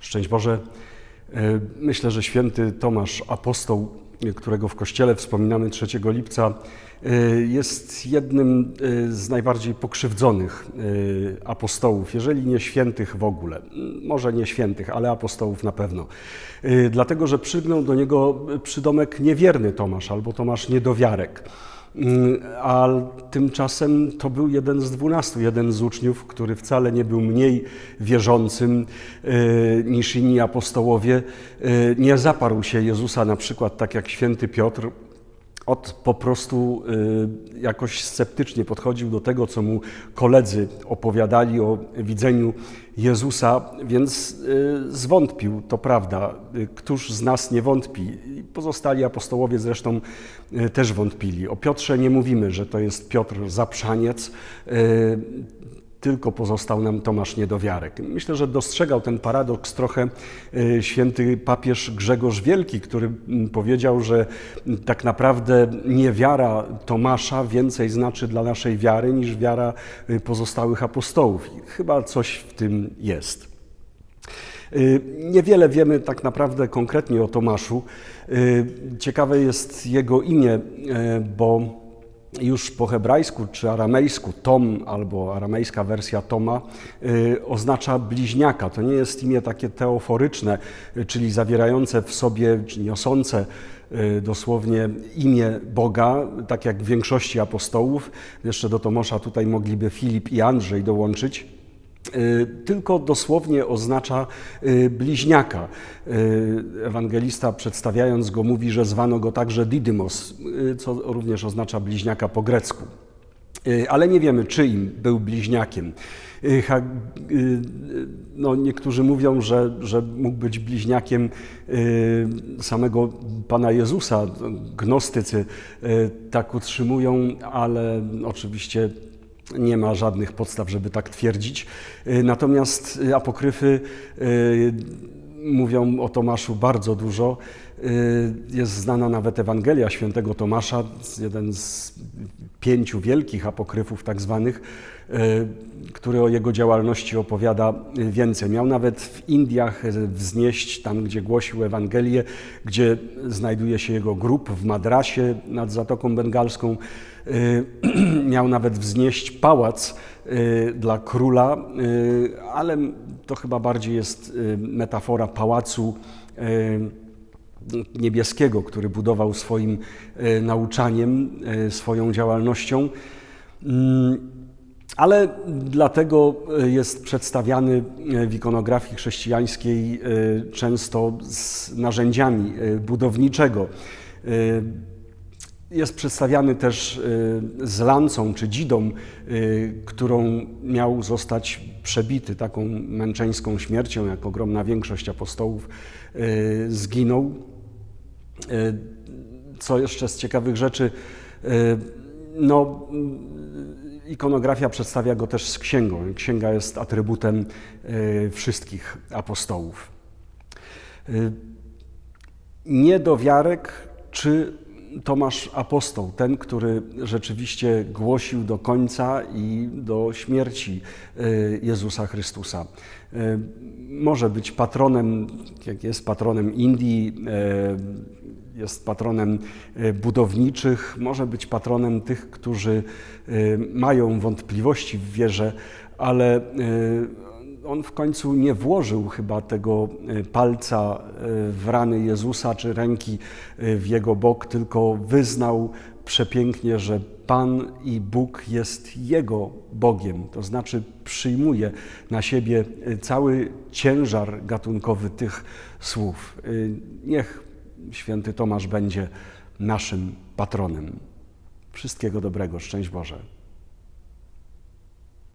Szczęść Boże. E, Myślę, że święty Tomasz Apostoł, którego w kościele wspominamy 3 lipca, e, jest jednym e, z najbardziej pokrzywdzonych apostołów, jeżeli nie świętych w ogóle. Może nie świętych, ale apostołów na pewno. Dlatego, że przygnął do niego przydomek niewierny Tomasz albo Tomasz niedowiarek. Mm, A tymczasem to był jeden z dwunastu, jeden z uczniów, który wcale nie był mniej wierzącym e, niż inni apostołowie. E, Nie zaparł się Jezusa na przykład tak jak święty Piotr, od po prostu y, jakoś sceptycznie podchodził do tego, co mu koledzy opowiadali o widzeniu Jezusa, więc y, zwątpił, to prawda. Y, Któż z nas nie wątpi? Pozostali apostołowie zresztą y, też wątpili. O Piotrze nie mówimy, że to jest Piotr Zaprzaniec, y, tylko pozostał nam Tomasz Niedowiarek. Myślę, że dostrzegał ten paradoks trochę y, święty papież Grzegorz Wielki, który mm, powiedział, że mm, tak naprawdę niewiara Tomasza więcej znaczy dla naszej wiary niż wiara y, pozostałych apostołów. I chyba coś w tym jest. Y, Niewiele wiemy tak naprawdę konkretnie o Tomaszu. Ciekawe jest jego imię, bo już po hebrajsku czy aramejsku Tom albo aramejska wersja Toma y, oznacza bliźniaka. To nie jest imię takie teoforyczne, y, czyli zawierające w sobie, czy niosące y, dosłownie imię Boga, tak jak w większości apostołów. Jeszcze do Tomasza tutaj mogliby Filip i Andrzej dołączyć. Y, Tylko dosłownie oznacza y, bliźniaka. Y, Ewangelista przedstawiając go mówi, że zwano go także Didymos, co również oznacza bliźniaka po grecku. Ale nie wiemy, czyim był bliźniakiem. No, niektórzy mówią, że, że mógł być bliźniakiem samego Pana Jezusa. Gnostycy tak utrzymują, ale oczywiście nie ma żadnych podstaw, żeby tak twierdzić. Y, Natomiast y, apokryfy y, mówią o Tomaszu bardzo dużo. Jest znana nawet Ewangelia świętego Tomasza, jeden z pięciu wielkich apokryfów tak zwanych, y, który o jego działalności opowiada y, więcej. Miał nawet w Indiach y, wznieść, tam gdzie głosił Ewangelię, gdzie znajduje się jego grób w Madrasie nad Zatoką Bengalską. Miał nawet wznieść pałac dla króla, ale to chyba bardziej jest metafora pałacu niebieskiego, który budował swoim y, nauczaniem, y, swoją działalnością. Mm, Ale dlatego y, jest przedstawiany w ikonografii chrześcijańskiej często z narzędziami budowniczego. Jest przedstawiany też z lancą czy dzidą, którą miał zostać przebity taką męczeńską śmiercią, jak ogromna większość apostołów y, zginął. Y, Co jeszcze z ciekawych rzeczy? y, No, ikonografia przedstawia go też z księgą. Księga jest atrybutem wszystkich apostołów. Niedowiarek czy Tomasz Apostoł, ten, który rzeczywiście głosił do końca i do śmierci y, Jezusa Chrystusa. Y, Może być patronem, jak jest patronem Indii, y, jest patronem budowniczych, może być patronem tych, którzy mają wątpliwości w wierze, ale on w końcu nie włożył chyba tego y, palca y, w rany Jezusa czy ręki y, w jego bok, tylko wyznał przepięknie, że Pan i Bóg jest jego Bogiem. To znaczy przyjmuje na siebie cały ciężar gatunkowy tych słów. Niech święty Tomasz będzie naszym patronem. Wszystkiego dobrego, szczęść Boże.